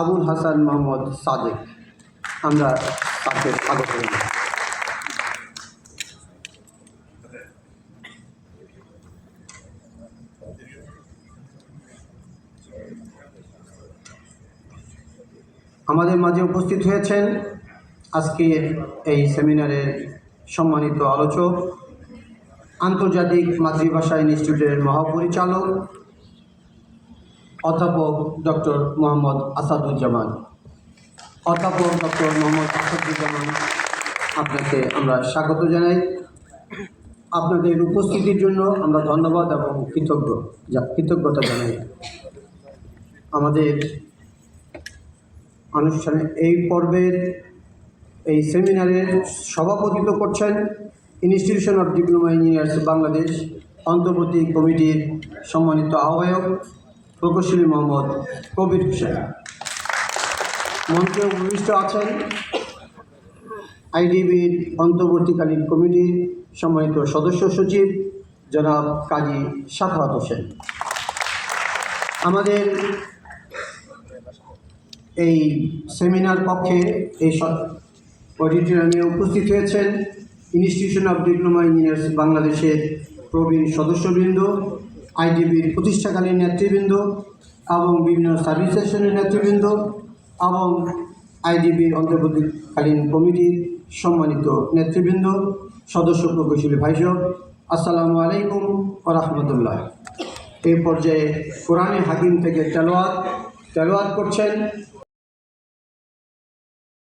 আবুল হাসান মোহাম্মদ সাদেক। আমরা তাকে স্বাগত আমাদের মাঝে উপস্থিত হয়েছেন আজকের এই সেমিনারের সম্মানিত আলোচক, আন্তর্জাতিক মাতৃভাষা ইনস্টিটিউটের মহাপরিচালক অধ্যাপক ডক্টর মোহাম্মদ আসাদুজ্জামান। অধ্যাপক ডক্টর মোহাম্মদ আসাদুজ্জামান, আপনাকে আমরা স্বাগত জানাই। আপনাদের উপস্থিতির জন্য আমরা ধন্যবাদ এবং কৃতজ্ঞ, যা- কৃতজ্ঞতা জানাই। আমাদের অনুষ্ঠানে এই পর্বের এই সেমিনারের সভাপতিত্ব করছেন institution of diploma engineers Bangladesh অন্তর্বর্তী কমিটির সম্মানিত আহ্বায়ক প্রকৌশলী মোহাম্মদ কবির হোসেন। মঞ্চে উপবিষ্ট আছেন আইডিবির অন্তর্বর্তীকালীন কমিটির সম্মানিত সদস্য সচিব জনাব কাজী সাখাওয়াত হোসেন। আমাদের এই সেমিনার কক্ষে এই অডিটোরিয়ামে উপস্থিত হয়েছেন ইনস্টিটিউশন অফ ডিপ্লোমা ইঞ্জিনিয়ার্স বাংলাদেশের প্রবীণ সদস্যবৃন্দ আইডিবির প্রতিষ্ঠাকালীন নেতৃবৃন্দ এবং বিভিন্ন সার্ভিস স্টেশনের নেতৃবৃন্দ এবং আইডিবির অন্তর্বর্তীকালীন কমিটির সম্মানিত নেতৃবৃন্দ, সদস্য প্রকৌশলী ভাইসব আসসালামু আলাইকুম রহমতুল্লাহ। এই পর্যায়ে কোরআনে হাকিম থেকে তেলোয়াত তেলোয়াত করছেন